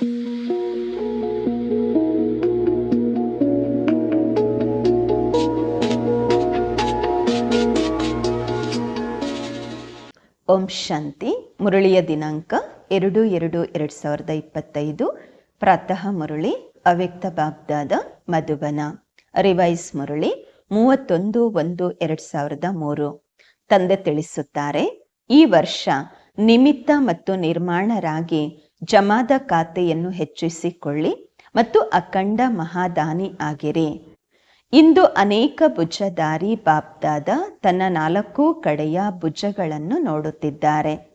ಓಂ ಶಾಂತಿ, ಮುರಳಿಯ ದಿನಾಂಕ ಎರಡು ಎರಡು ಎರಡು ಸಾವಿರದ ಇಪ್ಪತ್ತೈದು. ಪ್ರಾತಃ ಮುರಳಿ, ಅವ್ಯಕ್ತ ಬಾಗ್ದಾದ ಮಧುಬನ. ರಿವೈಸ್ ಮುರಳಿ, ಮೂವತ್ತೊಂದು, ಒಂದು, ಎರಡು ಸಾವಿರದ ಮೂರು. ತಂದೆ ತಿಳಿಸುತ್ತಾರೆ, ಈ ವರ್ಷ ನಿಮಿತ್ತ ಮತ್ತು ನಿರ್ಮಾಣರಾಗಿ ಜಮಾದ ಖಾತೆಯನ್ನು ಹೆಚ್ಚಿಸಿಕೊಳ್ಳಿ ಮತ್ತು ಅಖಂಡ ಮಹಾದಾನಿ ಆಗಿರಿ. ಇಂದು ಅನೇಕ ಭುಜಧಾರಿ ಬಾಬ್ದಾದ ತನ್ನ ನಾಲ್ಕು ಕಡೆಯ ಭುಜಗಳನ್ನು ನೋಡುತ್ತಿದ್ದಾರೆ.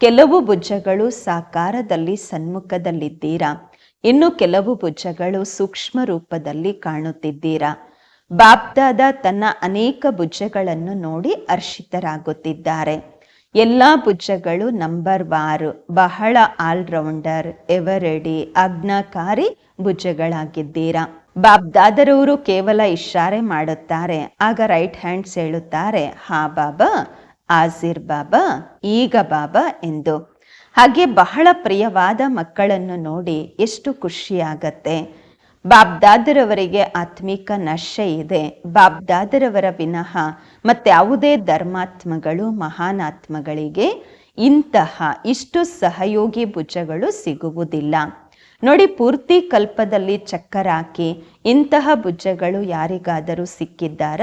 ಕೆಲವು ಭುಜಗಳು ಸಾಕಾರದಲ್ಲಿ ಸನ್ಮುಖದಲ್ಲಿದ್ದೀರಾ? ಇನ್ನು ಕೆಲವು ಭುಜಗಳು ಸೂಕ್ಷ್ಮ ರೂಪದಲ್ಲಿ ಕಾಣುತ್ತಿದ್ದೀರಾ? ಬಾಬ್ದಾದ ತನ್ನ ಅನೇಕ ಭುಜಗಳನ್ನು ನೋಡಿ ಹರ್ಷಿತರಾಗುತ್ತಿದ್ದಾರೆ. ಎಲ್ಲ ಭುಜಗಳು ನಂಬರ್ ವಾರು ಬಹಳ ಆಲ್ರೌಂಡರ್, ಎವರೆಡಿ ಅಗ್ನಕಾರಿ ಭುಜಗಳಾಗಿದ್ದೀರಾ. ಬಾಬ್ದಾದರವರು ಕೇವಲ ಇಶಾರೆ ಮಾಡುತ್ತಾರೆ, ಆಗ ರೈಟ್ ಹ್ಯಾಂಡ್ಸ್ ಹೇಳುತ್ತಾರೆ, ಹಾ ಬಾಬಾ ಆಜಿರ್ ಬಾಬಾ, ಈಗ ಬಾಬಾ ಎಂದು. ಹಾಗೆ ಬಹಳ ಪ್ರಿಯವಾದ ಮಕ್ಕಳನ್ನು ನೋಡಿ ಎಷ್ಟು ಖುಷಿಯಾಗತ್ತೆ. ಬಾಬ್ದಾದರವರಿಗೆ ಆತ್ಮಿಕ ನಶೆ ಇದೆ. ಬಾಬ್ದಾದರವರ ವಿನಃ ಮತ್ಯಾವುದೇ ಧರ್ಮಾತ್ಮಗಳು, ಮಹಾನಾತ್ಮಗಳಿಗೆ ಇಂತಹ ಇಷ್ಟು ಸಹಯೋಗಿ ಭುಜಗಳು ಸಿಗುವುದಿಲ್ಲ. ನೋಡಿ ಪೂರ್ತಿ ಕಲ್ಪದಲ್ಲಿ ಚಕ್ಕರ್ ಹಾಕಿ ಇಂತಹ ಭುಜಗಳು ಯಾರಿಗಾದರೂ ಸಿಕ್ಕಿದ್ದಾರ?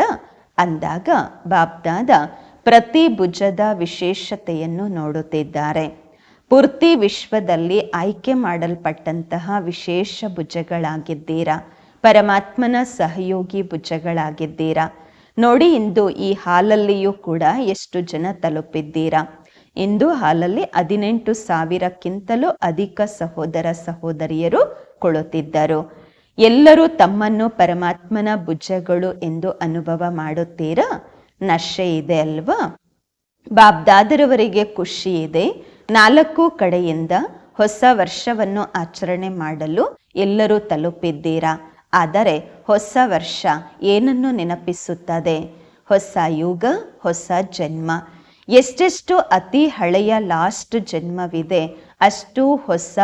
ಅಂದಾಗ ಬಾಬ್ದಾದ ಪ್ರತಿ ಭುಜದ ವಿಶೇಷತೆಯನ್ನು ನೋಡುತ್ತಿದ್ದಾರೆ. ಪೂರ್ತಿ ವಿಶ್ವದಲ್ಲಿ ಆಯ್ಕೆ ಮಾಡಲ್ಪಟ್ಟಂತಹ ವಿಶೇಷ ಭುಜಗಳಾಗಿದ್ದೀರಾ? ಪರಮಾತ್ಮನ ಸಹಯೋಗಿ ಭುಜಗಳಾಗಿದ್ದೀರಾ? ನೋಡಿ, ಇಂದು ಈ ಹಾಲಲ್ಲಿಯೂ ಕೂಡ ಎಷ್ಟು ಜನ ತಲುಪಿದ್ದೀರಾ? ಇಂದು ಹಾಲಲ್ಲಿ ಹದಿನೆಂಟು ಸಾವಿರಕ್ಕಿಂತಲೂ ಅಧಿಕ ಸಹೋದರ ಸಹೋದರಿಯರು ಕೊಳುತ್ತಿದ್ದರು ಎಲ್ಲರೂ ತಮ್ಮನ್ನು ಪರಮಾತ್ಮನ ಭುಜಗಳು ಎಂದು ಅನುಭವ ಮಾಡುತ್ತೀರಾ? ನಶೆ ಇದೆ ಅಲ್ವಾ? ಬಾಬ್ದಾದರವರಿಗೆ ಖುಷಿ ಇದೆ. ನಾಲ್ಕು ಕಡೆಯಿಂದ ಹೊಸ ವರ್ಷವನ್ನು ಆಚರಣೆ ಮಾಡಲು ಎಲ್ಲರೂ ತಲುಪಿದ್ದೀರಾ? ಆದರೆ ಹೊಸ ವರ್ಷ ಏನನ್ನು ನೆನಪಿಸುತ್ತದೆ? ಹೊಸ ಯುಗ, ಹೊಸ ಜನ್ಮ. ಎಷ್ಟೆಷ್ಟು ಅತಿ ಹಳೆಯ ಲಾಸ್ಟ್ ಜನ್ಮವಿದೆ, ಅಷ್ಟು ಹೊಸ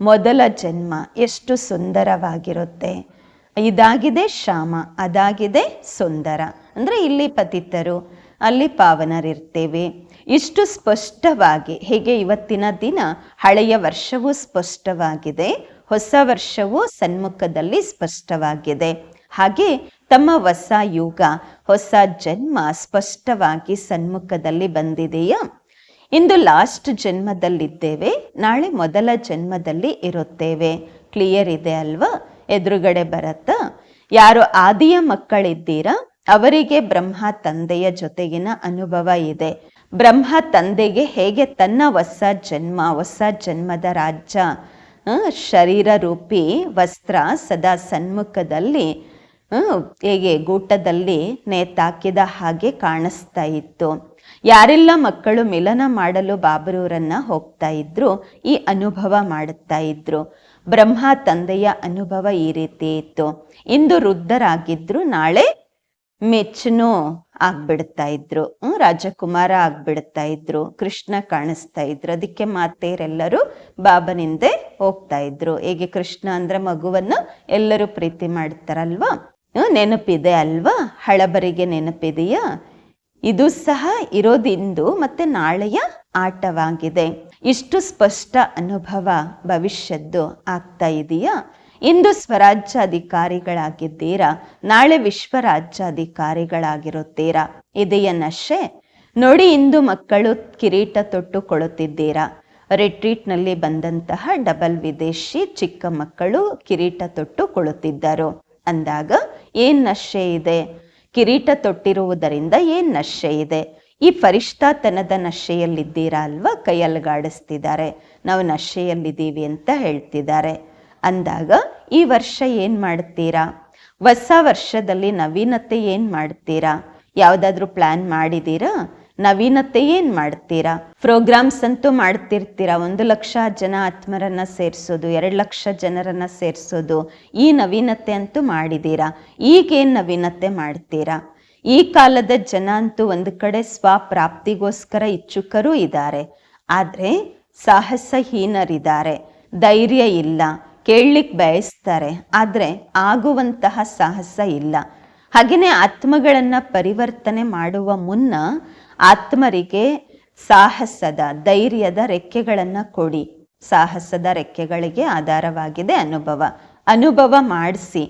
ಮೊದಲ ಜನ್ಮ ಎಷ್ಟು ಸುಂದರವಾಗಿರುತ್ತೆ. ಇದಾಗಿದೆ ಶ್ಯಾಮ, ಅದಾಗಿದೆ ಸುಂದರ. ಅಂದರೆ ಇಲ್ಲಿ ಪತಿತರು, ಅಲ್ಲಿ ಪಾವನರಿರ್ತೇವೆ. ಇಷ್ಟು ಸ್ಪಷ್ಟವಾಗಿ, ಹೇಗೆ ಇವತ್ತಿನ ದಿನ ಹಳೆಯ ವರ್ಷವೂ ಸ್ಪಷ್ಟವಾಗಿದೆ, ಹೊಸ ವರ್ಷವೂ ಸನ್ಮುಖದಲ್ಲಿ ಸ್ಪಷ್ಟವಾಗಿದೆ. ಹಾಗೆ ತಮ್ಮ ಹೊಸ ಯುಗ, ಹೊಸ ಜನ್ಮ ಸ್ಪಷ್ಟವಾಗಿ ಸನ್ಮುಖದಲ್ಲಿ ಬಂದಿದೆಯಾ? ಇಂದು ಲಾಸ್ಟ್ ಜನ್ಮದಲ್ಲಿದ್ದೇವೆ, ನಾಳೆ ಮೊದಲ ಜನ್ಮದಲ್ಲಿ ಇರುತ್ತೇವೆ. ಕ್ಲಿಯರ್ ಇದೆ ಅಲ್ವಾ? ಎದುರುಗಡೆ ಬರತ್ತಾ? ಯಾರು ಆದಿಯ ಮಕ್ಕಳಿದ್ದೀರಾ? ಅವರಿಗೆ ಬ್ರಹ್ಮ ತಂದೆಯ ಜೊತೆಗಿನ ಅನುಭವ ಇದೆ. ಬ್ರಹ್ಮ ತಂದೆಗೆ ಹೇಗೆ ತನ್ನ ಹೊಸ ಜನ್ಮ ಹೊಸ ಜನ್ಮದ ರಾಜ್ಯ ಶರೀರ ರೂಪಿ ವಸ್ತ್ರ ಸದಾ ಸನ್ಮುಖದಲ್ಲಿ ಹೇಗೆ ಗೂಟದಲ್ಲಿ ನೇತಾಕಿದ ಹಾಗೆ ಕಾಣಿಸ್ತಾ ಇತ್ತು. ಯಾರೆಲ್ಲ ಮಕ್ಕಳು ಮಿಲನ ಮಾಡಲು ಬಾಬರೂರನ್ನ ಹೋಗ್ತಾ ಇದ್ರು, ಈ ಅನುಭವ ಮಾಡುತ್ತಾ ಇದ್ರು. ಬ್ರಹ್ಮ ತಂದೆಯ ಅನುಭವ ಈ ರೀತಿ ಇತ್ತು. ಇಂದು ವೃದ್ಧರಾಗಿದ್ರು, ನಾಳೆ ಮೆಚ್ಚನು ಆಗ್ಬಿಡ್ತಾ ಇದ್ರು. ರಾಜಕುಮಾರ ಆಗ್ಬಿಡ್ತಾ ಇದ್ರು. ಕೃಷ್ಣ ಕಾಣಿಸ್ತಾ ಇದ್ರು. ಅದಕ್ಕೆ ಮಾತೆಯರೆಲ್ಲರೂ ಬಾಬನಿಂದೆ ಹೋಗ್ತಾ ಇದ್ರು. ಹೇಗೆ ಕೃಷ್ಣ ಅಂದ್ರೆ ಮಗುವನ್ನು ಎಲ್ಲರೂ ಪ್ರೀತಿ ಮಾಡ್ತಾರಲ್ವಾ? ನೆನಪಿದೆ ಅಲ್ವಾ? ಹಳಬರಿಗೆ ನೆನಪಿದೆಯಾ? ಇದು ಸಹ ಇರೋದಿಂದು ಮತ್ತೆ ನಾಳೆಯ ಆಟವಾಗಿದೆ. ಇಷ್ಟು ಸ್ಪಷ್ಟ ಅನುಭವ ಭವಿಷ್ಯದ್ದು ಆಗ್ತಾ ಇದೆಯಾ? ಇಂದು ಸ್ವರಾಜ್ಯಾಧಿಕಾರಿಗಳಾಗಿದ್ದೀರಾ? ನಾಳೆ ವಿಶ್ವ ರಾಜ್ಯಾಧಿಕಾರಿಗಳಾಗಿರುತ್ತೀರಾ ಇದೆಯ ನಶೆ? ನೋಡಿ ಇಂದು ಮಕ್ಕಳು ಕಿರೀಟ ತೊಟ್ಟುಕೊಳ್ಳುತ್ತಿದ್ದೀರಾ? ರಿಟ್ರೀಟ್ನಲ್ಲಿ ಬಂದಂತಹ ಡಬಲ್ ವಿದೇಶಿ ಚಿಕ್ಕ ಮಕ್ಕಳು ಕಿರೀಟ ತೊಟ್ಟು ಕೊಳುತ್ತಿದ್ದರು ಅಂದಾಗ ಏನ್ ನಶೆ ಇದೆ? ಕಿರೀಟ ತೊಟ್ಟಿರುವುದರಿಂದ ಏನ್ ನಶೆ ಇದೆ? ಈ ಫರಿಷ್ಠಾತನದ ನಶೆಯಲ್ಲಿದ್ದೀರಾ ಅಲ್ವಾ? ಕೈಯಲ್ಗಾಡಿಸ್ತಿದ್ದಾರೆ. ನಾವು ನಶೆಯಲ್ಲಿದ್ದೀವಿ ಅಂತ ಹೇಳ್ತಿದ್ದಾರೆ. ಅಂದಾಗ ಈ ವರ್ಷ ಏನು ಮಾಡ್ತೀರಾ? ಹೊಸ ವರ್ಷದಲ್ಲಿ ನವೀನತೆ ಏನು ಮಾಡ್ತೀರಾ? ಯಾವುದಾದ್ರೂ ಪ್ಲಾನ್ ಮಾಡಿದ್ದೀರಾ ನವೀನತೆ ಏನು ಮಾಡ್ತೀರಾ? ಪ್ರೋಗ್ರಾಮ್ಸ್ ಅಂತೂ ಮಾಡ್ತಿರ್ತೀರಾ? ಒಂದು ಲಕ್ಷ ಜನ ಆತ್ಮರನ್ನ ಸೇರಿಸೋದು, ಎರಡು ಲಕ್ಷ ಜನರನ್ನ ಸೇರಿಸೋದು, ಈ ನವೀನತೆ ಅಂತೂ ಮಾಡಿದ್ದೀರಾ ಈಗೇನು ನವೀನತೆ ಮಾಡ್ತೀರಾ? ಈ ಕಾಲದ ಜನ ಅಂತೂ ಒಂದು ಕಡೆ ಸ್ವಪ್ರಾಪ್ತಿಗೋಸ್ಕರ ಇಚ್ಛುಕರೂ ಇದ್ದಾರೆ. ಆದರೆ ಸಾಹಸಹೀನರಿದ್ದಾರೆ. ಧೈರ್ಯ ಇಲ್ಲ. ಕೇಳಲಿಕ್ಕೆ ಬಯಸ್ತಾರೆ, ಆದರೆ ಆಗುವಂತಹ ಸಾಹಸ ಇಲ್ಲ. ಹಾಗೆಯೇ ಆತ್ಮಗಳನ್ನು ಪರಿವರ್ತನೆ ಮಾಡುವ ಮುನ್ನ ಆತ್ಮರಿಗೆ ಸಾಹಸದ, ಧೈರ್ಯದ ರೆಕ್ಕೆಗಳನ್ನು ಕೊಡಿ. ಸಾಹಸದ ರೆಕ್ಕೆಗಳಿಗೆ ಆಧಾರವಾಗಿದೆ ಅನುಭವ. ಅನುಭವ ಮಾಡಿಸಿ.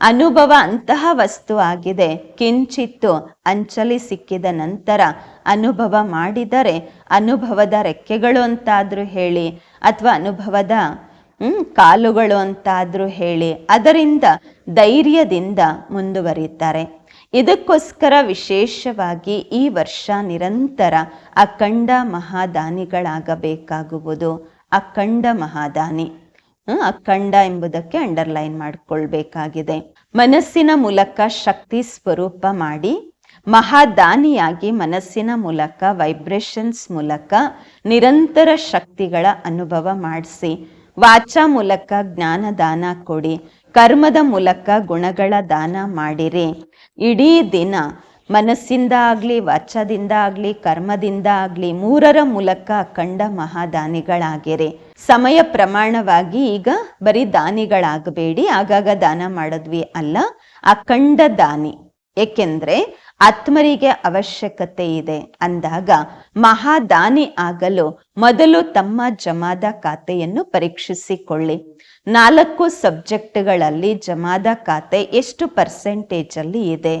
ಅನುಭವ ಅಂತಹ ವಸ್ತು ಆಗಿದೆ. ಕಿಂಚಿತ್ತು ಅಂಚಲಿ ಸಿಕ್ಕಿದ ನಂತರ ಅನುಭವ ಮಾಡಿದರೆ ಅನುಭವದ ರೆಕ್ಕೆಗಳು ಅಂತಾದರೂ ಹೇಳಿ, ಅಥವಾ ಅನುಭವದ ಕಾಲುಗಳು ಅಂತಾದರೂ ಹೇಳಿ ಅದರಿಂದ ಧೈರ್ಯದಿಂದ ಮುಂದುವರಿಯುತ್ತಾರೆ. ಇದಕ್ಕೋಸ್ಕರ ವಿಶೇಷವಾಗಿ ಈ ವರ್ಷ ನಿರಂತರ ಅಖಂಡ ಮಹಾದಾನಿಗಳಾಗಬೇಕಾಗುವುದು. ಅಖಂಡ ಮಹಾದಾನಿ. ಹ್ಮ್, ಅಖಂಡ ಎಂಬುದಕ್ಕೆ ಅಂಡರ್ಲೈನ್ ಮಾಡಿಕೊಳ್ಬೇಕಾಗಿದೆ. ಮನಸ್ಸಿನ ಮೂಲಕ ಶಕ್ತಿ ಸ್ವರೂಪ ಮಾಡಿ ಮಹಾದಾನಿಯಾಗಿ ಮನಸ್ಸಿನ ಮೂಲಕ ವೈಬ್ರೇಷನ್ಸ್ ಮೂಲಕ ನಿರಂತರ ಶಕ್ತಿಗಳ ಅನುಭವ ಮಾಡಿಸಿ ವಾಚಾ ಮೂಲಕ ಜ್ಞಾನ ದಾನ ಕೊಡಿ, ಕರ್ಮದ ಮೂಲಕ ಗುಣಗಳ ದಾನ ಮಾಡಿರಿ. ಇಡೀ ದಿನ ಮನಸ್ಸಿಂದ ಆಗಲಿ, ವಾಚದಿಂದ ಆಗಲಿ, ಕರ್ಮದಿಂದ ಆಗಲಿ, ಮೂರರ ಮೂಲಕ ಅಖಂಡ ಮಹಾದಾನಿಗಳಾಗಿರಿ. ಸಮಯ ಪ್ರಮಾಣವಾಗಿ ಈಗ ಬರೀ ದಾನಿಗಳಾಗಬೇಡಿ, ಆಗಾಗ ದಾನ ಮಾಡಿದ್ವಿ ಅಲ್ಲ, ಅಖಂಡ ದಾನಿ. ಏಕೆಂದ್ರೆ ಆತ್ಮರಿಗೆ ಅವಶ್ಯಕತೆ ಇದೆ ಅಂದಾಗ ಮಹಾದಾನಿ ಆಗಲು ಮೊದಲು ತಮ್ಮ ಜಮಾದ ಖಾತೆಯನ್ನು ಪರೀಕ್ಷಿಸಿಕೊಳ್ಳಿ. ನಾಲ್ಕು ಸಬ್ಜೆಕ್ಟ್ಗಳಲ್ಲಿ ಜಮಾದ ಖಾತೆ ಎಷ್ಟು ಪರ್ಸೆಂಟೇಜ್ ಅಲ್ಲಿ ಇದೆ?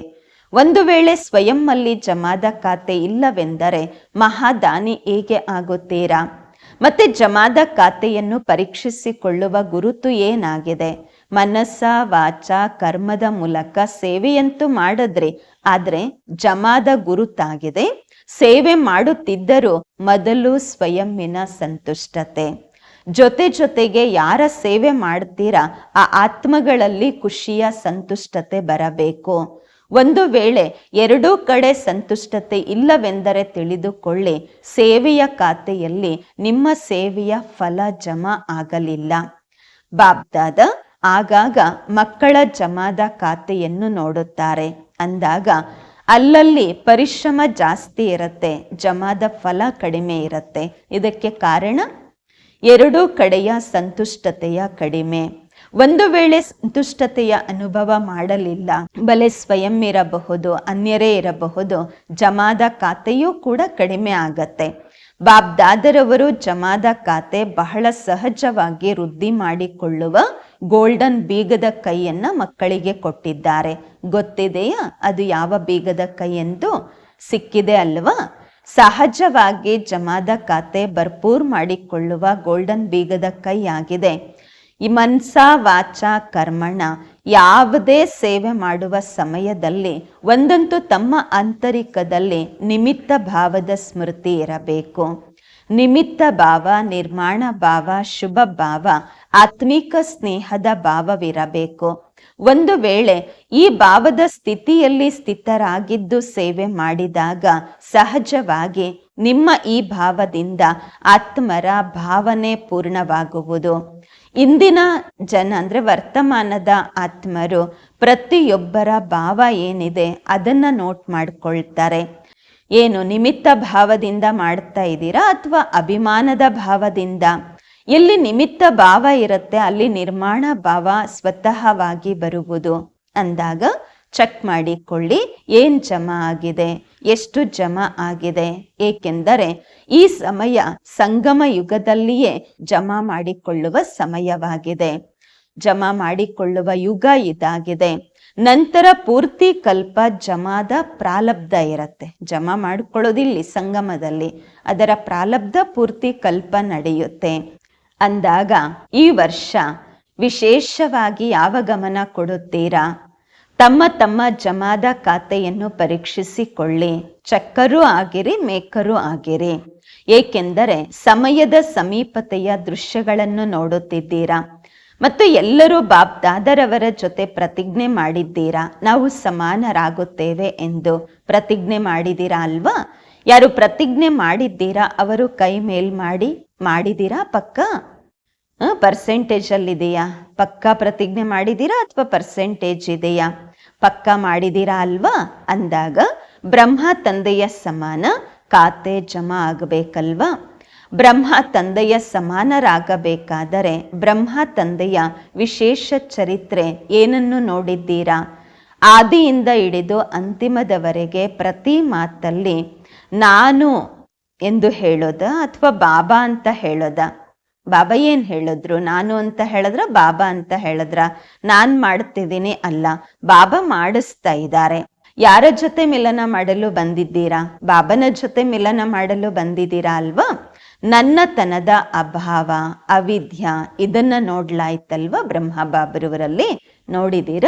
ಒಂದು ವೇಳೆ ಸ್ವಯಂ ಅಲ್ಲಿ ಜಮಾದ ಖಾತೆ ಇಲ್ಲವೆಂದರೆ ಮಹಾದಾನಿ ಹೇಗೆ ಆಗುತ್ತೀರಾ? ಮತ್ತೆ ಜಮಾದ ಖಾತೆಯನ್ನು ಪರೀಕ್ಷಿಸಿಕೊಳ್ಳುವ ಗುರುತು ಏನಾಗಿದೆ? ಮನಸ್ಸ, ವಾಚ, ಕರ್ಮದ ಮೂಲಕ ಸೇವೆಯಂತೂ ಮಾಡಿದ್ರೆ, ಆದ್ರೆ ಜಮಾದ ಗುರುತಾಗಿದೆ. ಸೇವೆ ಮಾಡುತ್ತಿದ್ದರೂ ಮೊದಲು ಸ್ವಯಂವಿನ ಸಂತುಷ್ಟತೆ. ಜೊತೆ ಜೊತೆಗೆ ಯಾರ ಸೇವೆ ಮಾಡ್ತೀರಾ, ಆ ಆತ್ಮಗಳಲ್ಲಿ ಖುಷಿಯ ಸಂತುಷ್ಟತೆ ಬರಬೇಕು. ಒಂದು ವೇಳೆ ಎರಡೂ ಕಡೆ ಸಂತುಷ್ಟತೆ ಇಲ್ಲವೆಂದರೆ ತಿಳಿದುಕೊಳ್ಳಿ, ಸೇವೆಯ ಖಾತೆಯಲ್ಲಿ ನಿಮ್ಮ ಸೇವೆಯ ಫಲ ಜಮಾ ಆಗಲಿಲ್ಲ. ಬಾಬ್ದಾದ ಆಗಾಗ ಮಕ್ಕಳ ಜಮಾದ ಖಾತೆಯನ್ನು ನೋಡುತ್ತಾರೆ. ಅಂದಾಗ ಅಲ್ಲಲ್ಲಿ ಪರಿಶ್ರಮ ಜಾಸ್ತಿ ಇರುತ್ತೆ, ಜಮಾದ ಫಲ ಕಡಿಮೆ ಇರುತ್ತೆ. ಇದಕ್ಕೆ ಕಾರಣ? ಎರಡೂ ಕಡೆಯ ಸಂತುಷ್ಟತೆಯ ಕಡಿಮೆ. ಒಂದು ವೇಳೆ ಸಂತುಷ್ಟತೆಯ ಅನುಭವ ಮಾಡಲಿಲ್ಲ, ಬಲೆ ಸ್ವಯಂ ಇರಬಹುದು, ಅನ್ಯರೇ ಇರಬಹುದು, ಜಮಾದ ಖಾತೆಯೂ ಕೂಡ ಕಡಿಮೆ ಆಗತ್ತೆ. ಬಾಬ್ದಾದರವರು ಜಮಾದ ಖಾತೆ ಬಹಳ ಸಹಜವಾಗಿ ವೃದ್ಧಿ ಮಾಡಿಕೊಳ್ಳುವ ಗೋಲ್ಡನ್ ಬೀಗದ ಕೈಯನ್ನ ಮಕ್ಕಳಿಗೆ ಕೊಟ್ಟಿದ್ದಾರೆ. ಗೊತ್ತಿದೆಯಾ? ಅದು ಯಾವ ಬೀಗದ ಕೈ ಎಂದು ಸಿಕ್ಕಿದೆ ಅಲ್ವಾ? ಸಹಜವಾಗಿ ಜಮಾದ ಖಾತೆ ಭರ್ಪೂರ್ ಮಾಡಿಕೊಳ್ಳುವ ಗೋಲ್ಡನ್ ಬೀಗದ ಕೈ ಆಗಿದೆ ಈ ಮನ್ಸ ವಾಚ ಕರ್ಮಣ ಯಾವುದೇ ಸೇವೆ ಮಾಡುವ ಸಮಯದಲ್ಲಿ, ಒಂದಂತೂ ತಮ್ಮ ಆಂತರಿಕದಲ್ಲಿ ನಿಮಿತ್ತ ಭಾವದ ಸ್ಮೃತಿ ಇರಬೇಕು. ನಿಮಿತ್ತ ಭಾವ, ನಿರ್ಮಾಣ ಭಾವ, ಶುಭ ಭಾವ, ಆತ್ಮಿಕ ಸ್ನೇಹದ ಭಾವವಿರಬೇಕು. ಒಂದು ವೇಳೆ ಈ ಭಾವದ ಸ್ಥಿತಿಯಲ್ಲಿ ಸ್ಥಿತರಾಗಿದ್ದು ಸೇವೆ ಮಾಡಿದಾಗ, ಸಹಜವಾಗಿ ನಿಮ್ಮ ಈ ಭಾವದಿಂದ ಆತ್ಮರ ಭಾವನೆ ಪೂರ್ಣವಾಗುವುದು. ಇಂದಿನ ಜನ ಅಂದರೆ ವರ್ತಮಾನದ ಆತ್ಮರು ಪ್ರತಿಯೊಬ್ಬರ ಭಾವ ಏನಿದೆ ಅದನ್ನ ನೋಟ್ ಮಾಡಿಕೊಳ್ತಾರೆ. ಏನು ನಿಮಿತ್ತ ಭಾವದಿಂದ ಮಾಡ್ತಾ ಇದ್ದೀರಾ ಅಥವಾ ಅಭಿಮಾನದ ಭಾವದಿಂದ? ಎಲ್ಲಿ ನಿಮಿತ್ತ ಭಾವ ಇರುತ್ತೆ ಅಲ್ಲಿ ನಿರ್ಮಾಣ ಭಾವ ಸ್ವತಃವಾಗಿ ಬರುವುದು ಅಂದಾಗ ಚೆಕ್ ಮಾಡಿಕೊಳ್ಳಿ, ಏನು ಜಮಾ ಆಗಿದೆ, ಎಷ್ಟು ಜಮಾ ಆಗಿದೆ, ಏಕೆಂದರೆ ಈ ಸಮಯ ಸಂಗಮ ಯುಗದಲ್ಲಿಯೇ ಜಮಾ ಮಾಡಿಕೊಳ್ಳುವ ಸಮಯವಾಗಿದೆ. ಜಮಾ ಮಾಡಿಕೊಳ್ಳುವ ಯುಗ ಇದಾಗಿದೆ. ನಂತರ ಪೂರ್ತಿ ಕಲ್ಪ ಜಮಾದ ಪ್ರಾಲಬ್ಧ ಇರತ್ತೆ. ಜಮಾ ಮಾಡಿಕೊಳ್ಳೋದಿಲ್ಲಿ ಸಂಗಮದಲ್ಲಿ, ಅದರ ಪ್ರಾಲಬ್ಧ ಪೂರ್ತಿ ಕಲ್ಪ ನಡೆಯುತ್ತೆ. ಅಂದಾಗ ಈ ವರ್ಷ ವಿಶೇಷವಾಗಿ ಯಾವ ಗಮನ ಕೊಡುತ್ತೀರಾ? ತಮ್ಮ ತಮ್ಮ ಜಮಾದ ಖಾತೆಯನ್ನು ಪರೀಕ್ಷಿಸಿಕೊಳ್ಳಿ. ಚಕ್ಕರೂ ಆಗಿರಿ, ಮೇಕರೂ ಆಗಿರಿ. ಏಕೆಂದರೆ ಸಮಯದ ಸಮೀಪತೆಯ ದೃಶ್ಯಗಳನ್ನು ನೋಡುತ್ತಿದ್ದೀರಾ? ಮತ್ತು ಎಲ್ಲರೂ ಬಾಬ್ ದಾದರವರ ಜೊತೆ ಪ್ರತಿಜ್ಞೆ ಮಾಡಿದ್ದೀರಾ? ನಾವು ಸಮಾನರಾಗುತ್ತೇವೆ ಎಂದು ಪ್ರತಿಜ್ಞೆ ಮಾಡಿದ್ದೀರಾ ಅಲ್ವಾ? ಯಾರು ಪ್ರತಿಜ್ಞೆ ಮಾಡಿದ್ದೀರಾ, ಅವರು ಕೈ ಮೇಲ್ ಮಾಡಿ, ಮಾಡಿದ್ದೀರಾ ಪಕ್ಕ? ಪರ್ಸೆಂಟೇಜ್ ಅಲ್ಲಿದೆಯಾ? ಪಕ್ಕ ಪ್ರತಿಜ್ಞೆ ಮಾಡಿದ್ದೀರಾ ಅಥವಾ ಪರ್ಸೆಂಟೇಜ್ ಇದೆಯಾ? ಪಕ್ಕ ಮಾಡಿದ್ದೀರಾ ಅಲ್ವಾ? ಅಂದಾಗ ಬ್ರಹ್ಮ ತಂದೆಯ ಸಮಾನ ಖಾತೆ ಜಮಾ ಆಗಬೇಕಲ್ವಾ? ಬ್ರಹ್ಮ ತಂದೆಯ ಸಮಾನರಾಗಬೇಕಾದರೆ ಬ್ರಹ್ಮ ತಂದೆಯ ವಿಶೇಷ ಚರಿತ್ರೆ ಏನನ್ನು ನೋಡಿದ್ದೀರಾ? ಆದಿಯಿಂದ ಹಿಡಿದು ಅಂತಿಮದವರೆಗೆ ಪ್ರತಿ ಮಾತಲ್ಲಿ ನಾನು ಎಂದು ಹೇಳೋದ ಅಥವಾ ಬಾಬಾ ಅಂತ ಹೇಳೋದ? ಬಾಬಾ ಏನ್ ಹೇಳಿದ್ರು? ನಾನು ಅಂತ ಹೇಳಿದ್ರ? ಬಾಬಾ ಅಂತ ಹೇಳಿದ್ರ? ನಾನ್ ಮಾಡ್ತಿದ್ದೀನಿ ಅಲ್ಲ, ಬಾಬಾ ಮಾಡಿಸ್ತಾ ಇದ್ದಾರೆ. ಯಾರ ಜೊತೆ ಮಿಲನ ಮಾಡಲು ಬಂದಿದ್ದೀರಾ? ಬಾಬನ ಜೊತೆ ಮಿಲನ ಮಾಡಲು ಬಂದಿದ್ದೀರಾ ಅಲ್ವಾ? ನನ್ನತನದ ಅಭಾವ, ಅವಿದ್ಯ, ಇದನ್ನ ನೋಡ್ಲಾಯ್ತಲ್ವಾ ಬ್ರಹ್ಮ ಬಾಬರವರಲ್ಲಿ? ನೋಡಿದೀರ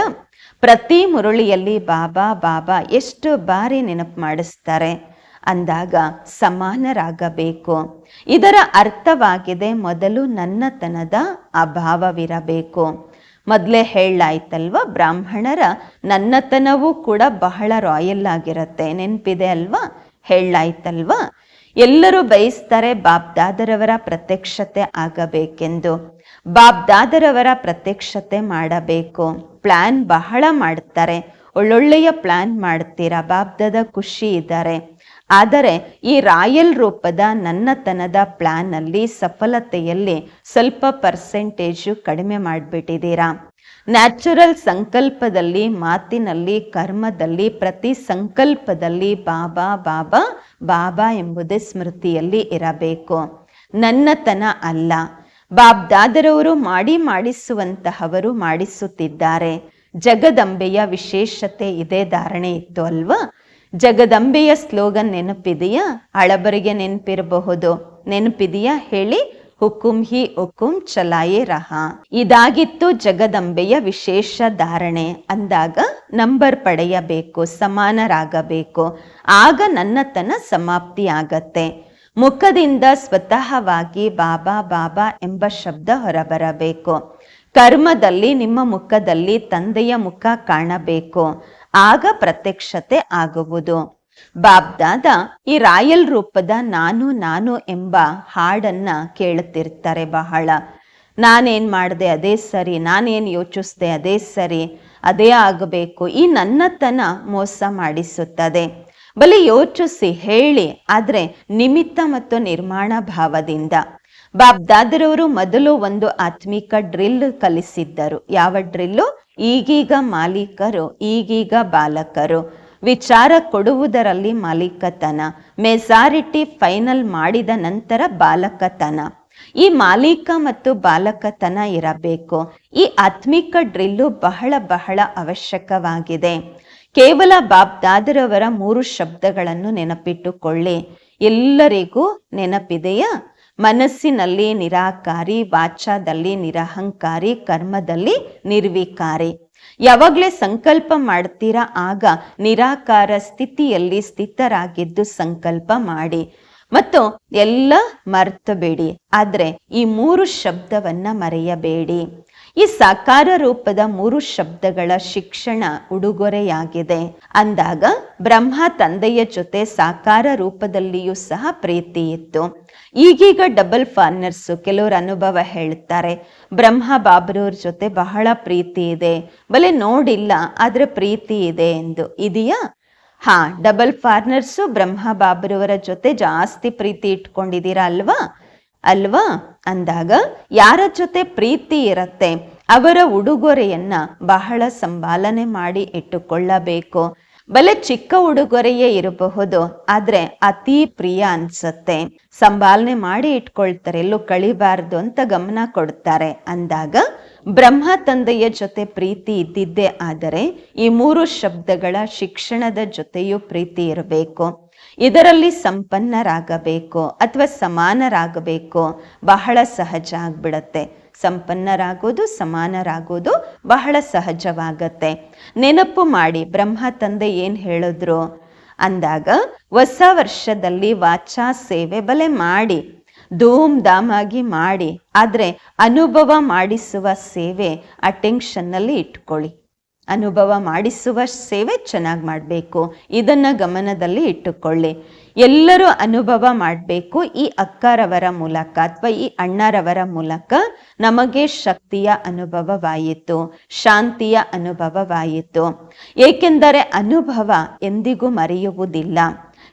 ಪ್ರತಿ ಮುರುಳಿಯಲ್ಲಿ ಬಾಬಾ ಬಾಬಾ, ಎಷ್ಟು ಬಾರಿ ನೆನಪು ಮಾಡಿಸ್ತಾರೆ. ಅಂದಾಗ ಸಮಾನರಾಗಬೇಕು. ಇದರ ಅರ್ಥವಾಗಿದೆ ಮೊದಲು ನನ್ನತನದ ಅಭಾವವಿರಬೇಕು. ಮೊದಲೇ ಹೇಳಾಯ್ತಲ್ವ ಬ್ರಾಹ್ಮಣರ ನನ್ನತನವೂ ಕೂಡ ಬಹಳ ರಾಯಲ್ ಆಗಿರುತ್ತೆ. ನೆನಪಿದೆ ಅಲ್ವಾ? ಹೇಳಾಯ್ತಲ್ವಾ ಎಲ್ಲರೂ ಬಯಸ್ತಾರೆ ಬಾಬ್ದಾದರವರ ಪ್ರತ್ಯಕ್ಷತೆ ಆಗಬೇಕೆಂದು. ಬಾಬ್ದಾದರವರ ಪ್ರತ್ಯಕ್ಷತೆ ಮಾಡಬೇಕು. ಪ್ಲಾನ್ ಬಹಳ ಮಾಡ್ತಾರೆ. ಒಳ್ಳೊಳ್ಳೆಯ ಪ್ಲಾನ್ ಮಾಡ್ತೀರಾ? ಬಾಬ್ದಾದ ಖುಷಿ ಇದ್ದಾರೆ. ಆದರೆ ಈ ರಾಯಲ್ ರೂಪದ ನನ್ನತನದ ಪ್ಲಾನ್ ಅಲ್ಲಿ ಸಫಲತೆಯಲ್ಲಿ ಸ್ವಲ್ಪ ಪರ್ಸೆಂಟೇಜು ಕಡಿಮೆ ಮಾಡಿಬಿಟ್ಟಿದ್ದೀರಾ? ನ್ಯಾಚುರಲ್ ಸಂಕಲ್ಪದಲ್ಲಿ, ಮಾತಿನಲ್ಲಿ, ಕರ್ಮದಲ್ಲಿ, ಪ್ರತಿ ಸಂಕಲ್ಪದಲ್ಲಿ ಬಾಬಾ ಬಾಬಾ ಬಾಬಾ ಎಂಬುದೇ ಸ್ಮೃತಿಯಲ್ಲಿ ಇರಬೇಕು. ನನ್ನತನ ಅಲ್ಲ. ಬಾಬ್ದಾದರವರು ಮಾಡಿ ಮಾಡಿಸುವಂತಹವರು ಮಾಡಿಸುತ್ತಿದ್ದಾರೆ. ಜಗದಂಬೆಯ ವಿಶೇಷತೆ ಇದೇ ಧಾರಣೆ ಇತ್ತು ಅಲ್ವಾ? ಜಗದಂಬೆಯ ಸ್ಲೋಗನ್ ನೆನಪಿದೆಯಾ? ಹಳಬರಿಗೆ ನೆನಪಿರಬಹುದು. ನೆನಪಿದೆಯಾ? ಹೇಳಿ. ಹುಕುಂ ಹಿ ಹುಕುಂ ಚಲಾಯೇ ರಹ. ಇದಾಗಿತ್ತು ಜಗದಂಬೆಯ ವಿಶೇಷ ಧಾರಣೆ. ಅಂದಾಗ ನಂಬರ್ ಪಡೆಯಬೇಕು, ಸಮಾನರಾಗಬೇಕು. ಆಗ ನನ್ನತನ ಸಮಾಪ್ತಿ ಆಗತ್ತೆ ಮುಖದಿಂದ ಸ್ವತಃವಾಗಿ ಬಾಬಾ ಬಾಬಾ ಎಂಬ ಶಬ್ದ ಹೊರಬರಬೇಕು. ಕರ್ಮದಲ್ಲಿ ನಿಮ್ಮ ಮುಖದಲ್ಲಿ ತಂದೆಯ ಮುಖ ಕಾಣಬೇಕು. ಆಗ ಪ್ರತ್ಯಕ್ಷತೆ ಆಗುವುದು. ಬಾಬ್ದಾದ, ಈ ರಾಯಲ್ ರೂಪದ ನಾನು ನಾನು ಎಂಬ ಹಾಡನ್ನ ಕೇಳುತ್ತಿರ್ತಾರೆ ಬಹಳ. ನಾನೇನ್ ಮಾಡಿದೆ ಅದೇ ಸರಿ, ನಾನೇನ್ ಯೋಚಿಸ್ದೆ ಅದೇ ಸರಿ, ಅದೇ ಆಗಬೇಕು. ಈ ನನ್ನತನ ಮೋಸ ಮಾಡಿಸುತ್ತದೆ. ಬಲಿ ಯೋಚಿಸಿ ಹೇಳಿ, ಆದರೆ ನಿಮಿತ್ತ ಮತ್ತು ನಿರ್ಮಾಣ ಭಾವದಿಂದ. ಬಾಬ್ದಾದರವರು ಮೊದಲು ಒಂದು ಆತ್ಮಿಕ ಡ್ರಿಲ್ ಕಲಿಸಿದ್ದರು. ಯಾವ ಡ್ರಿಲ್ಲು? ಈಗೀಗ ಮಾಲೀಕರು, ಈಗೀಗ ಬಾಲಕರು. ವಿಚಾರ ಕೊಡುವುದರಲ್ಲಿ ಮಾಲೀಕತನ. ಮೆಜಾರಿಟಿ ಫೈನಲ್ ಮಾಡಿದ ನಂತರ ಬಾಲಕತನ. ಈ ಮಾಲೀಕ ಮತ್ತು ಬಾಲಕತನ ಇರಬೇಕು. ಈ ಆತ್ಮಿಕ ಡ್ರಿಲ್ಲು ಬಹಳ ಬಹಳ ಅವಶ್ಯಕವಾಗಿದೆ. ಕೇವಲ ಬಾಬ್ದಾದರವರ ಮೂರು ಶಬ್ದಗಳನ್ನು ನೆನಪಿಟ್ಟುಕೊಳ್ಳಿ. ಎಲ್ಲರಿಗೂ ನೆನಪಿದೆಯಾ? ಮನಸ್ಸಿನಲ್ಲಿ ನಿರಾಕಾರಿ, ವಾಚಾದಲ್ಲಿ ನಿರಹಂಕಾರಿ, ಕರ್ಮದಲ್ಲಿ ನಿರ್ವಿಕಾರಿ. ಯಾವಾಗಲೇ ಸಂಕಲ್ಪ ಮಾಡ್ತೀರಾ, ಆಗ ನಿರಾಕಾರ ಸ್ಥಿತಿಯಲ್ಲಿ ಸ್ಥಿತರಾಗಿದ್ದು ಸಂಕಲ್ಪ ಮಾಡಿ. ಮತ್ತು ಎಲ್ಲ ಮರ್ತಬೇಡಿ. ಆದರೆ ಈ ಮೂರು ಶಬ್ದವನ್ನ ಮರೆಯಬೇಡಿ. ಈ ಸಾಕಾರ ರೂಪದ ಮೂರು ಶಬ್ದಗಳ ಶಿಕ್ಷಣ ಉಡುಗೊರೆಯಾಗಿದೆ. ಅಂದಾಗ ಬ್ರಹ್ಮ ತಂದೆಯ ಜೊತೆ ಸಾಕಾರ ರೂಪದಲ್ಲಿಯೂ ಸಹ ಪ್ರೀತಿ ಇತ್ತು ಈಗೀಗ ಡಬಲ್ ಫಾರ್ನರ್ಸು ಕೆಲವರು ಅನುಭವ ಹೇಳ್ತಾರೆ. ಬ್ರಹ್ಮ ಬಾಬ್ರವ್ರ ಜೊತೆ ಬಹಳ ಪ್ರೀತಿ ಇದೆ. ಬಲೆ ನೋಡಿಲ್ಲ, ಆದ್ರೆ ಪ್ರೀತಿ ಇದೆ ಎಂದು. ಇದೆಯಾ? ಹಾ, ಡಬಲ್ ಫಾರ್ನರ್ಸು ಬ್ರಹ್ಮ ಬಾಬ್ರವರ ಜೊತೆ ಜಾಸ್ತಿ ಪ್ರೀತಿ ಇಟ್ಕೊಂಡಿದ್ದೀರಾ ಅಲ್ವಾ? ಅಲ್ವಾ? ಅಂದಾಗ, ಯಾರ ಜೊತೆ ಪ್ರೀತಿ ಇರತ್ತೆ, ಅವರ ಉಡುಗೊರೆಯನ್ನ ಬಹಳ ಸಂಭಾಲನೆ ಮಾಡಿ ಇಟ್ಟುಕೊಳ್ಳಬೇಕು. ಬಲೆ ಚಿಕ್ಕ ಉಡುಗೊರೆಯೇ ಇರಬಹುದು, ಆದ್ರೆ ಅತಿ ಪ್ರಿಯ ಅನ್ಸತ್ತೆ. ಸಂಭಾಲನೆ ಮಾಡಿ ಇಟ್ಕೊಳ್ತಾರೆ, ಎಲ್ಲೂ ಕಳಿಬಾರ್ದು ಅಂತ ಗಮನ ಕೊಡ್ತಾರೆ. ಅಂದಾಗ ಬ್ರಹ್ಮ ತಂದೆಯ ಜೊತೆ ಪ್ರೀತಿ ಇದ್ದಿದ್ದೇ ಆದರೆ ಈ ಮೂರು ಶಬ್ದಗಳ ಶಿಕ್ಷಣದ ಜೊತೆಯೂ ಪ್ರೀತಿ ಇರಬೇಕು. ಇದರಲ್ಲಿ ಸಂಪನ್ನರಾಗಬೇಕು, ಅಥವಾ ಸಮಾನರಾಗಬೇಕು, ಬಹಳ ಸಹಜ ಆಗ್ಬಿಡತ್ತೆ. ಸಂಪನ್ನರಾಗೋದು, ಸಮಾನರಾಗೋದು ಬಹಳ ಸಹಜವಾಗತ್ತೆ. ನೆನಪು ಮಾಡಿ, ಬ್ರಹ್ಮ ತಂದೆ ಏನ್ ಹೇಳಿದ್ರು? ಅಂದಾಗ, ಹೊಸ ವರ್ಷದಲ್ಲಿ ವಾಚಾ ಸೇವೆ ಬಲೆ ಮಾಡಿ, ಧೂಮ್ ಆಗಿ ಮಾಡಿ, ಆದ್ರೆ ಅನುಭವ ಮಾಡಿಸುವ ಸೇವೆ ಅಟೆನ್ಷನ್ನಲ್ಲಿ ಇಟ್ಕೊಳ್ಳಿ. ಅನುಭವ ಮಾಡಿಸುವ ಸೇವೆ ಚೆನ್ನಾಗಿ ಮಾಡಬೇಕು. ಇದನ್ನ ಗಮನದಲ್ಲಿ ಇಟ್ಟುಕೊಳ್ಳಿ. ಎಲ್ಲರೂ ಅನುಭವ ಮಾಡಬೇಕು ಈ ಅಕ್ಕರವರ ಮೂಲಕ ಅಥವಾ ಈ ಅಣ್ಣರವರ ಮೂಲಕ ನಮಗೆ ಶಕ್ತಿಯ ಅನುಭವವಾಯಿತು, ಶಾಂತಿಯ ಅನುಭವವಾಯಿತು. ಏಕೆಂದರೆ ಅನುಭವ ಎಂದಿಗೂ ಮರೆಯುವುದಿಲ್ಲ.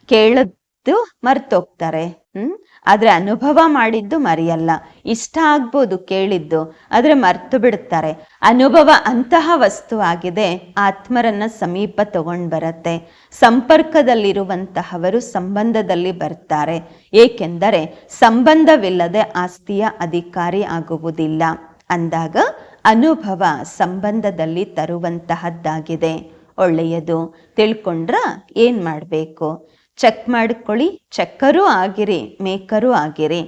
ಕೇಳದ್ದು ಮರ್ತೋಗ್ತಾರೆ. ಹ್ಮ್? ಆದ್ರೆ ಅನುಭವ ಮಾಡಿದ್ದು ಮರೆಯಲ್ಲ. ಇಷ್ಟ ಆಗ್ಬೋದು ಕೇಳಿದ್ದು, ಆದರೆ ಮರ್ತು ಬಿಡುತ್ತಾರೆ ಅನುಭವ ಅಂತಹ ವಸ್ತು ಆಗಿದೆ, ಆತ್ಮರನ್ನ ಸಮೀಪ ತಗೊಂಡು ಬರತ್ತೆ. ಸಂಪರ್ಕದಲ್ಲಿರುವಂತಹವರು ಸಂಬಂಧದಲ್ಲಿ ಬರ್ತಾರೆ. ಏಕೆಂದರೆ ಸಂಬಂಧವಿಲ್ಲದೆ ಆಸ್ತಿಯ ಅಧಿಕಾರಿ ಆಗುವುದಿಲ್ಲ. ಅಂದಾಗ ಅನುಭವ ಸಂಬಂಧದಲ್ಲಿ ತರುವಂತಹದ್ದಾಗಿದೆ. ಒಳ್ಳೆಯದು. ತಿಳ್ಕೊಂಡ್ರ ಏನ್ ಮಾಡಬೇಕು? ಚೆಕ್ ಮಾಡಿಕೊಳ್ಳಿ ಚೆಕ್ಕರೂ ಆಗಿರಿ ಮೇಕರೂ ಆಗಿರಿ.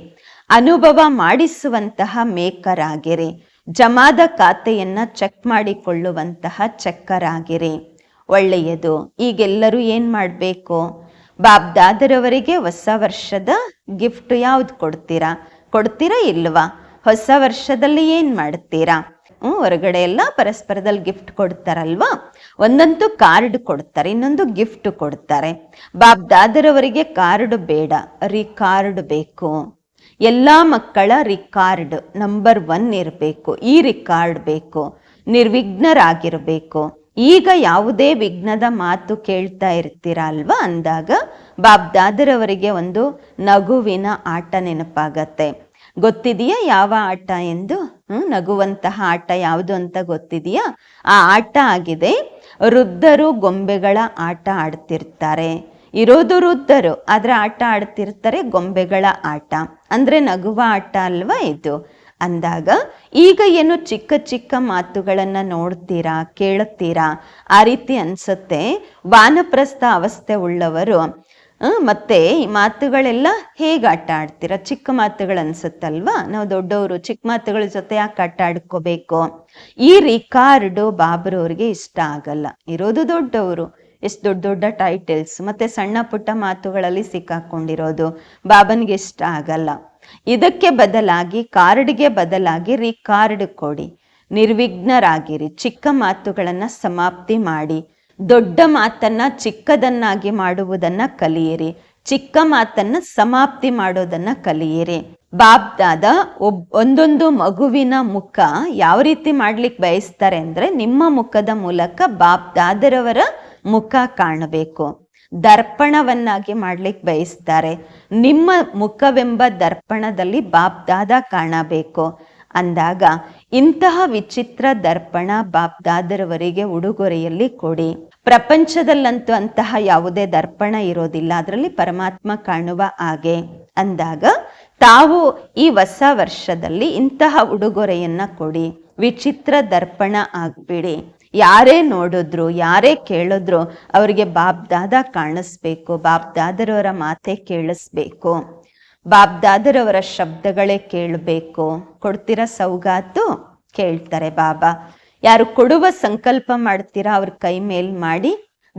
ಅನುಭವ ಮಾಡಿಸುವಂತಹ ಮೇಕರ್ ಆಗಿರಿ. ಜಮಾದ ಖಾತೆಯನ್ನು ಚೆಕ್ ಮಾಡಿಕೊಳ್ಳುವಂತಹ ಚೆಕ್ಕರ್ ಆಗಿರಿ. ಒಳ್ಳೆಯದು. ಈಗೆಲ್ಲರೂ ಏನು ಮಾಡಬೇಕು? ಬಾಬ್ದಾದರವರಿಗೆ ಹೊಸ ವರ್ಷದ ಗಿಫ್ಟ್ ಯಾವ್ದು ಕೊಡ್ತೀರಾ? ಕೊಡ್ತೀರಾ ಇಲ್ವಾ? ಹೊಸ ವರ್ಷದಲ್ಲಿ ಏನು ಮಾಡ್ತೀರಾ? ಹೊರಗಡೆ ಎಲ್ಲ ಪರಸ್ಪರದಲ್ಲಿ ಗಿಫ್ಟ್ ಕೊಡ್ತಾರಲ್ವಾ? ಒಂದಂತು ಕಾರ್ಡ್ ಕೊಡ್ತಾರೆ, ಇನ್ನೊಂದು ಗಿಫ್ಟ್ ಕೊಡ್ತಾರೆ. ಬಾಬ್ದಾದರವರಿಗೆ ಕಾರ್ಡ್ ಬೇಡ ರಿಕಾರ್ಡ್ ಬೇಕು. ಎಲ್ಲಾ ಮಕ್ಕಳ ರಿಕಾರ್ಡ್ ನಂಬರ್ ಒನ್ ಇರಬೇಕು, ಈ ರಿಕಾರ್ಡ್ ಬೇಕು, ನಿರ್ವಿಘ್ನರಾಗಿರಬೇಕು. ಈಗ ಯಾವುದೇ ವಿಘ್ನದ ಮಾತು ಕೇಳ್ತಾ ಇರ್ತೀರ ಅಲ್ವಾ? ಅಂದಾಗ ಬಾಬ್ ದಾದರವರಿಗೆ ಒಂದು ನಗುವಿನ ಆಟ ನೆನಪಾಗತ್ತೆ. ಗೊತ್ತಿದೆಯಾ ಯಾವ ಆಟ ಎಂದು? ಹ್ಮ್, ನಗುವಂತಹ ಆಟ ಯಾವುದು ಅಂತ ಗೊತ್ತಿದೆಯಾ? ಆ ಆಟ ಆಗಿದೆ. ವೃದ್ಧರು ಗೊಂಬೆಗಳ ಆಟ ಆಡ್ತಿರ್ತಾರೆ. ಇರೋದು ವೃದ್ಧರು, ಆದ್ರೆ ಆಟ ಆಡ್ತಿರ್ತಾರೆ ಗೊಂಬೆಗಳ ಆಟ. ಅಂದ್ರೆ ನಗುವ ಆಟ ಅಲ್ವಾ ಇದು? ಅಂದಾಗ, ಈಗ ಏನು ಚಿಕ್ಕ ಚಿಕ್ಕ ಮಾತುಗಳನ್ನ ನೋಡ್ತೀರಾ ಕೇಳುತ್ತೀರಾ ಆ ರೀತಿ ಅನ್ಸುತ್ತೆ. ವಾನಪ್ರಸ್ಥ ಅವಸ್ಥೆ ಉಳ್ಳವರು ಮತ್ತೆ ಈ ಮಾತುಗಳೆಲ್ಲ ಹೇಗೆ ಆಟ ಆಡ್ತೀರಾ? ಚಿಕ್ಕ ಮಾತುಗಳು ಅನ್ಸುತ್ತಲ್ವಾ? ನಾವು ದೊಡ್ಡವರು ಚಿಕ್ಕ ಮಾತುಗಳ ಜೊತೆ ಯಾಕೆ ಆಟ ಆಡ್ಕೋಬೇಕು? ಈ ರಿಕಾರ್ಡು ಬಾಬ್ರವ್ರಿಗೆ ಇಷ್ಟ ಆಗಲ್ಲ. ಇರೋದು ದೊಡ್ಡವರು. ಎಷ್ಟು ದೊಡ್ಡ ದೊಡ್ಡ ಟೈಟಲ್ಸ್ ಮತ್ತೆ ಸಣ್ಣ ಪುಟ್ಟ ಮಾತುಗಳಲ್ಲಿ ಸಿಕ್ಕಾಕೊಂಡಿರೋದು ಬಾಬನ್ಗೆ ಇಷ್ಟ ಆಗಲ್ಲ. ಇದಕ್ಕೆ ಬದಲಾಗಿ, ಕಾರ್ಡ್ಗೆ ಬದಲಾಗಿ ರಿಕಾರ್ಡ್ ಕೊಡಿ. ನಿರ್ವಿಘ್ನರಾಗಿರಿ. ಚಿಕ್ಕ ಮಾತುಗಳನ್ನು ಸಮಾಪ್ತಿ ಮಾಡಿ. ದೊಡ್ಡ ಮಾತನ್ನ ಚಿಕ್ಕದನ್ನಾಗಿ ಮಾಡುವುದನ್ನ ಕಲಿಯಿರಿ. ಚಿಕ್ಕ ಮಾತನ್ನ ಸಮಾಪ್ತಿ ಮಾಡೋದನ್ನ ಕಲಿಯಿರಿ. ಬಾಬ್ದಾದ ಒಬ್, ಒಂದೊಂದು ಮಗುವಿನ ಮುಖ ಯಾವ ರೀತಿ ಮಾಡ್ಲಿಕ್ಕೆ ಬಯಸ್ತಾರೆ ಅಂದ್ರೆ ನಿಮ್ಮ ಮುಖದ ಮೂಲಕ ಬಾಬ್ದಾದರವರ ಮುಖ ಕಾಣಬೇಕು. ದರ್ಪಣವನ್ನಾಗಿ ಮಾಡ್ಲಿಕ್ಕೆ ಬಯಸ್ತಾರೆ. ನಿಮ್ಮ ಮುಖವೆಂಬ ದರ್ಪಣದಲ್ಲಿ ಬಾಬ್ದಾದ ಕಾಣಬೇಕು. ಅಂದಾಗ ಇಂತಹ ವಿಚಿತ್ರ ದರ್ಪಣ ಬಾಬ್ದಾದರವರಿಗೆ ಉಡುಗೊರೆಯಲ್ಲಿ ಕೊಡಿ. ಪ್ರಪಂಚದಲ್ಲಂತೂ ಅಂತಹ ಯಾವುದೇ ದರ್ಪಣ ಇರೋದಿಲ್ಲ. ಅದರಲ್ಲಿ ಪರಮಾತ್ಮ ಕಾಣುವ ಹಾಗೆ ಅಂದಾಗ ತಾವು ಈ ಹೊಸ ವರ್ಷದಲ್ಲಿ ಇಂತಹ ಉಡುಗೊರೆಯನ್ನ ಕೊಡಿ. ವಿಚಿತ್ರ ದರ್ಪಣ ಆಗ್ಬಿಡಿ. ಯಾರೇ ನೋಡಿದ್ರು, ಯಾರೇ ಕೇಳಿದ್ರು ಅವರಿಗೆ ಬಾಬ್ದಾದ ಕಾಣಿಸ್ಬೇಕು ಬಾಬ್ದಾದರವರ ಮಾತೆ ಕೇಳಿಸ್ಬೇಕು ಬಾಬ್ದಾದರವರ ಶಬ್ದಗಳೇ ಕೇಳಬೇಕು. ಕೊಡ್ತಿರ ಸೌಗಾತು? ಕೇಳ್ತಾರೆ ಬಾಬಾ. ಯಾರು ಕೊಡುವ ಸಂಕಲ್ಪ ಮಾಡ್ತೀರಾ ಅವ್ರ ಕೈ ಮೇಲ್ ಮಾಡಿ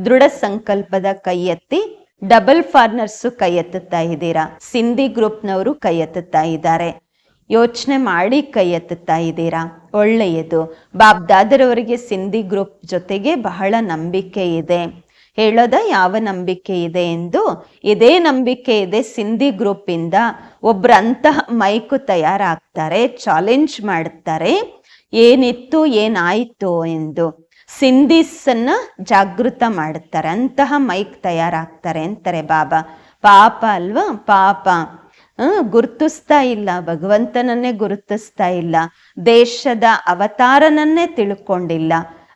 ದೃಢ ಸಂಕಲ್ಪದ ಕೈ ಎತ್ತಿ, ಡಬಲ್ ಫಾರ್ನರ್ಸು ಕೈ ಎತ್ತುತ್ತಾ ಇದ್ದೀರಾ? ಸಿಂಧಿ ಗ್ರೂಪ್ನವರು ಕೈ ಎತ್ತುತ್ತಾ ಇದ್ದಾರೆ. ಯೋಚನೆ ಮಾಡಿ ಕೈ ಎತ್ತುತ್ತಾ ಇದ್ದೀರಾ? ಒಳ್ಳೆಯದು. ಬಾಬ್ ದಾದರವರಿಗೆ ಸಿಂಧಿ ಗ್ರೂಪ್ ಜೊತೆಗೆ ಬಹಳ ನಂಬಿಕೆ ಇದೆ. ಹೇಳೋದ ಯಾವ ನಂಬಿಕೆ ಇದೆ ಎಂದು? ಇದೇ ನಂಬಿಕೆ ಇದೆ ಸಿಂಧಿ ಗ್ರೂಪ್ ಇಂದ ಒಬ್ರಂತಹ ಮೈಕು ತಯಾರಾಗ್ತಾರೆ, ಚಾಲೆಂಜ್ ಮಾಡ್ತಾರೆ. ಏನಿತ್ತು, ಏನಾಯ್ತು ಎಂದು ಸಿಂಧೀಸ್ ಅನ್ನ ಜಾಗೃತ ಮಾಡ್ತಾರೆ. ಅಂತಹ ಮೈಕ್ ತಯಾರಾಗ್ತಾರೆ ಅಂತಾರೆ ಬಾಬಾ. ಪಾಪ ಅಲ್ವಾ? ಪಾಪ. ಗುರುತಿಸ್ತಾ ಇಲ್ಲ. ಭಗವಂತನನ್ನೇ ಗುರುತಿಸ್ತಾ ಇಲ್ಲ. ದೇಶದ ಅವತಾರನನ್ನೇ ತಿಳ್ಕೊಂಡಿಲ್ಲ.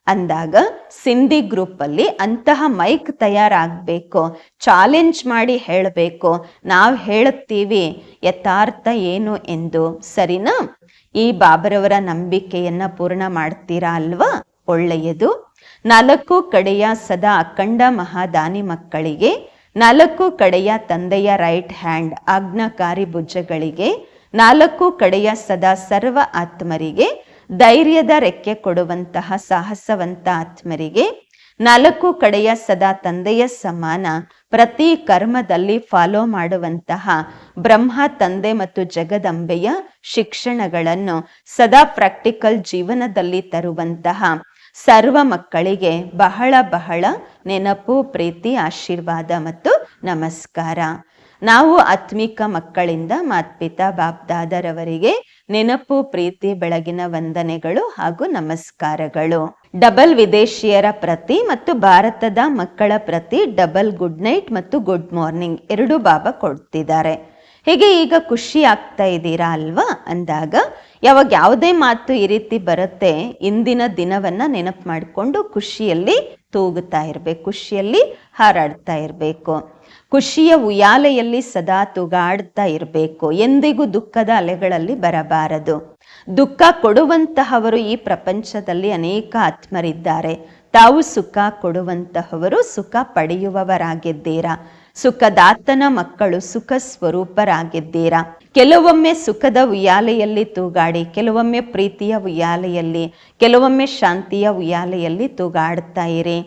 ಅಂದಾಗ ಸಿಂಧಿ ಗ್ರೂಪ್ ಅಲ್ಲಿ ಅಂತಹ ಮೈಕ್ ತಯಾರಾಗಬೇಕು. ಚಾಲೆಂಜ್ ಮಾಡಿ ಹೇಳಬೇಕು. ನಾವು ಹೇಳುತ್ತೀವಿ ಯಥಾರ್ಥ ಏನು ಎಂದು. ಸರಿನಾ? ಈ ಬಾಬರವರ ನಂಬಿಕೆಯನ್ನ ಪೂರ್ಣ ಮಾಡ್ತೀರಾ ಅಲ್ವಾ? ಒಳ್ಳೆಯದು. ನಾಲ್ಕು ಕಡೆಯ ಸದಾ ಅಖಂಡ ಮಹಾದಾನಿ ಮಕ್ಕಳಿಗೆ, ನಾಲ್ಕು ಕಡೆಯ ತಂದೆಯ ರೈಟ್ ಹ್ಯಾಂಡ್ ಆಜ್ಞಾಕಾರಿ ಭುಜಗಳಿಗೆ, ನಾಲ್ಕು ಕಡೆಯ ಸದಾ ಸರ್ವ ಆತ್ಮರಿಗೆ, ಧೈರ್ಯದ ರೆಕ್ಕೆ ಕೊಡುವಂತಹ ಸಾಹಸವಂತ ಆತ್ಮರಿಗೆ ನಾಲ್ಕು ಕಡೆಯ ಸದಾ ತಂದೆಯ ಸಮಾನ, ಪ್ರತಿ ಕರ್ಮದಲ್ಲಿ ಫಾಲೋ ಮಾಡುವಂತಹ ಬ್ರಹ್ಮ, ತಂದೆ ಮತ್ತು ಜಗದಂಬೆಯ ಶಿಕ್ಷಣಗಳನ್ನು ಸದಾ ಪ್ರಾಕ್ಟಿಕಲ್ ಜೀವನದಲ್ಲಿ ತರುವಂತಹ ಸರ್ವ ಮಕ್ಕಳಿಗೆ ಬಹಳ ಬಹಳ ನೆನಪು, ಪ್ರೀತಿ, ಆಶೀರ್ವಾದ ಮತ್ತು ನಮಸ್ಕಾರ. ನಾವು ಆತ್ಮಿಕ ಮಕ್ಕಳಿಂದ ಮಾತ್ಪಿತಾ ಬಾಪ್ದಾದರವರಿಗೆ ನೆನಪು, ಪ್ರೀತಿ, ಬೆಳಗಿನ ವಂದನೆಗಳು ಹಾಗೂ ನಮಸ್ಕಾರಗಳು. ಡಬಲ್ ವಿದೇಶಿಯರ ಪ್ರತಿ ಮತ್ತು ಭಾರತದ ಮಕ್ಕಳ ಪ್ರತಿ ಡಬಲ್ ಗುಡ್ ನೈಟ್ ಮತ್ತು ಗುಡ್ ಮಾರ್ನಿಂಗ್ ಎರಡು ಬಾಬಾ ಕೊಡ್ತಿದ್ದಾರೆ. ಹೇಗೆ ಈಗ ಖುಷಿ ಆಗ್ತಾ ಇದ್ದೀರಾ ಅಲ್ವಾ? ಅಂದಾಗ ಯಾವಾಗ ಯಾವುದೇ ಮಾತು ಈ ರೀತಿ ಬರುತ್ತೆ, ಇಂದಿನ ದಿನವನ್ನ ನೆನಪು ಮಾಡಿಕೊಂಡು ಖುಷಿಯಲ್ಲಿ ತೂಗುತ್ತಾ ಇರಬೇಕು, ಖುಷಿಯಲ್ಲಿ ಹಾರಾಡ್ತಾ ಇರಬೇಕು. ಖುಷಿಯ ಉಯಾಲೆಯಲ್ಲಿ ಸದಾ ತೂಗಾಡ್ತಾ ಇರಬೇಕು. ಎಂದಿಗೂ ದುಃಖದ ಅಲೆಗಳಲ್ಲಿ ಬರಬಾರದು. ದುಃಖ ಕೊಡುವಂತಹವರು ಈ ಪ್ರಪಂಚದಲ್ಲಿ ಅನೇಕ ಆತ್ಮರಿದ್ದಾರೆ. ತಾವು ಸುಖ ಕೊಡುವಂತಹವರು ಸುಖ ಪಡೆಯುವವರಾಗಿದ್ದೀರಾ? ಸುಖದಾತನ ಮಕ್ಕಳು ಸುಖ ಸ್ವರೂಪರಾಗಿದ್ದೀರಾ? ಕೆಲವೊಮ್ಮೆ ಸುಖದ ಉಯ್ಯಾಲೆಯಲ್ಲಿ ತೂಗಾಡಿ, ಕೆಲವೊಮ್ಮೆ ಪ್ರೀತಿಯ ಉಯ್ಯಾಲೆಯಲ್ಲಿ, ಕೆಲವೊಮ್ಮೆ ಶಾಂತಿಯ ಉಯ್ಯಾಲೆಯಲ್ಲಿ ತೂಗಾಡ್ತಾ ಇರಿ.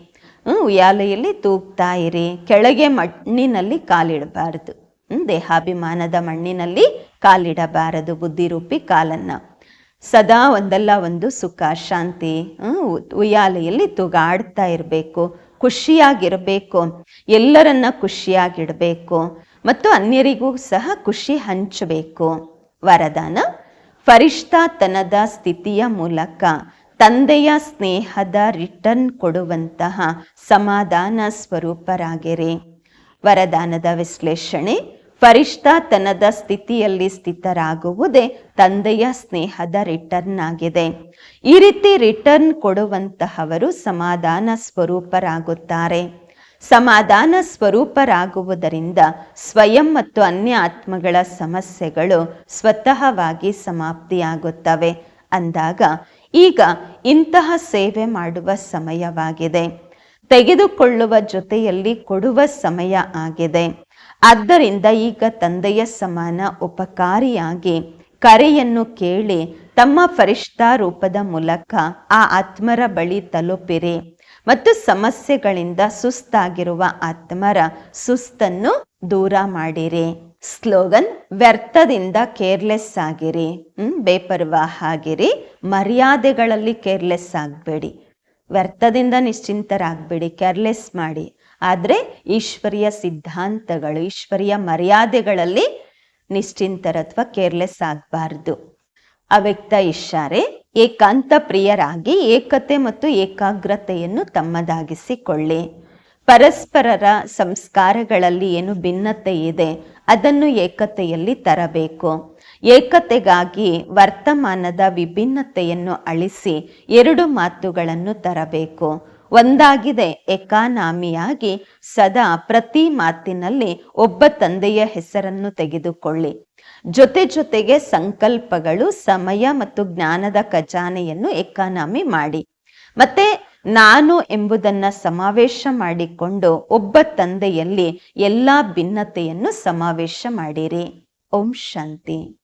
ಉಯ್ಯಾಲೆಯಲ್ಲಿ ತೂಗ್ತಾ ಇರಿ. ಕೆಳಗೆ ಮಣ್ಣಿನಲ್ಲಿ ಕಾಲಿಡಬಾರದು. ದೇಹಾಭಿಮಾನದ ಮಣ್ಣಿನಲ್ಲಿ ಕಾಲಿಡಬಾರದು ಬುದ್ಧಿರೂಪಿ ಕಾಲನ್ನ. ಸದಾ ಒಂದಲ್ಲ ಒಂದು ಸುಖ, ಶಾಂತಿ ಉಯ್ಯಾಲೆಯಲ್ಲಿ ತೂಗಾಡ್ತಾ ಇರಬೇಕು, ಖುಷಿಯಾಗಿರಬೇಕು, ಎಲ್ಲರನ್ನ ಖುಷಿಯಾಗಿಡಬೇಕು, ಮತ್ತು ಅನ್ಯರಿಗೂ ಸಹ ಖುಷಿ ಹಂಚಬೇಕು. ವರದಾನ ಫರಿಷ್ಠಾತನದ ಸ್ಥಿತಿಯ ಮೂಲಕ, ತಂದೆಯ ಸ್ನೇಹದ ರಿಟರ್ನ್ ಕೊಡುವಂತಹ ಸಮಾಧಾನ ಸ್ವರೂಪರಾಗಿರಿ. ವರದಾನದ ವಿಶ್ಲೇಷಣೆ ಫರಿಷ್ಠಾತನದ ಸ್ಥಿತಿಯಲ್ಲಿ ಸ್ಥಿತರಾಗುವುದೇ ತಂದೆಯ ಸ್ನೇಹದ ರಿಟರ್ನ್ ಆಗಿದೆ ಈ ರೀತಿ ರಿಟರ್ನ್ ಕೊಡುವಂತಹವರು ಸಮಾಧಾನ ಸ್ವರೂಪರಾಗುತ್ತಾರೆ. ಸಮಾಧಾನ ಸ್ವರೂಪರಾಗುವುದರಿಂದ ಸ್ವಯಂ ಮತ್ತು ಅನ್ಯ ಆತ್ಮಗಳ ಸಮಸ್ಯೆಗಳು ಸ್ವತಃವಾಗಿ ಸಮಾಪ್ತಿಯಾಗುತ್ತವೆ. ಅಂದಾಗ ಈಗ ಇಂತಹ ಸೇವೆ ಮಾಡುವ ಸಮಯವಾಗಿದೆ. ತೆಗೆದುಕೊಳ್ಳುವ ಜೊತೆಯಲ್ಲಿ ಕೊಡುವ ಸಮಯ ಆಗಿದೆ. ಆದ್ದರಿಂದ ಈಗ ತಂದೆಯ ಸಮಾನ ಉಪಕಾರಿಯಾಗಿ ಕರೆಯನ್ನು ಕೇಳಿ ತಮ್ಮ ಫರಿಷ್ಠಾ ರೂಪದ ಮೂಲಕ ಆ ಆತ್ಮರ ಬಳಿ ತಲುಪಿರಿ. ಮತ್ತು ಸಮಸ್ಯೆಗಳಿಂದ ಸುಸ್ತಾಗಿರುವ ಆತ್ಮರ ಸುಸ್ತನ್ನು ದೂರ ಮಾಡಿರಿ. ಸ್ಲೋಗನ್, ವ್ಯರ್ಥದಿಂದ ಕೇರ್ಲೆಸ್ ಆಗಿರಿ. ಹ್ಮ್ ಬೇಪರ್ವಾಹ ಆಗಿರಿ. ಮರ್ಯಾದೆಗಳಲ್ಲಿ ಕೇರ್ಲೆಸ್ ಆಗಬೇಡಿ. ವ್ಯರ್ಥದಿಂದ ನಿಶ್ಚಿಂತರಾಗಬೇಡಿ. ಕೇರ್ಲೆಸ್ ಮಾಡಿ. ಆದರೆ ಈಶ್ವರಿಯ ಸಿದ್ಧಾಂತಗಳು, ಈಶ್ವರಿಯ ಮರ್ಯಾದೆಗಳಲ್ಲಿ ನಿಶ್ಚಿಂತರ ಅಥವಾ ಕೇರ್ಲೆಸ್ ಆಗಬಾರ್ದು. ಅವ್ಯಕ್ತ ಇಶಾರೆ ಏಕಾಂತ ಪ್ರಿಯರಾಗಿ ಏಕತೆ ಮತ್ತು ಏಕಾಗ್ರತೆಯನ್ನು ತಮ್ಮದಾಗಿಸಿಕೊಳ್ಳಿ. ಪರಸ್ಪರರ ಸಂಸ್ಕಾರಗಳಲ್ಲಿ ಏನು ಭಿನ್ನತೆ ಇದೆ, ಅದನ್ನು ಏಕತೆಯಲ್ಲಿ ತರಬೇಕು. ಏಕತೆಗಾಗಿ ವರ್ತಮಾನದ ವಿಭಿನ್ನತೆಯನ್ನು ಅಳಿಸಿ ಎರಡು ಮಾತುಗಳನ್ನು ತರಬೇಕು. ಒಂದಾಗಿದೆ. ಏಕಾನಾಮಿಯಾಗಿ ಸದಾ ಪ್ರತಿ ಮಾತಿನಲ್ಲಿ ಒಬ್ಬ ತಂದೆಯ ಹೆಸರನ್ನು ತೆಗೆದುಕೊಳ್ಳಿ. ಜೊತೆ ಜೊತೆಗೆ ಸಂಕಲ್ಪಗಳು, ಸಮಯ ಮತ್ತು ಜ್ಞಾನದ ಖಜಾನೆಯನ್ನು ಏಕಾನಾಮಿ ಮಾಡಿ. ಮತ್ತೆ ನಾನು ಎಂಬುದನ್ನ ಸಮಾವೇಶ ಮಾಡಿಕೊಂಡು ಒಬ್ಬ ತಂದೆಯಲ್ಲಿ ಎಲ್ಲಾ ಭಿನ್ನತೆಯನ್ನು ಸಮಾವೇಶ ಮಾಡಿರಿ. ಓಂ ಶಾಂತಿ.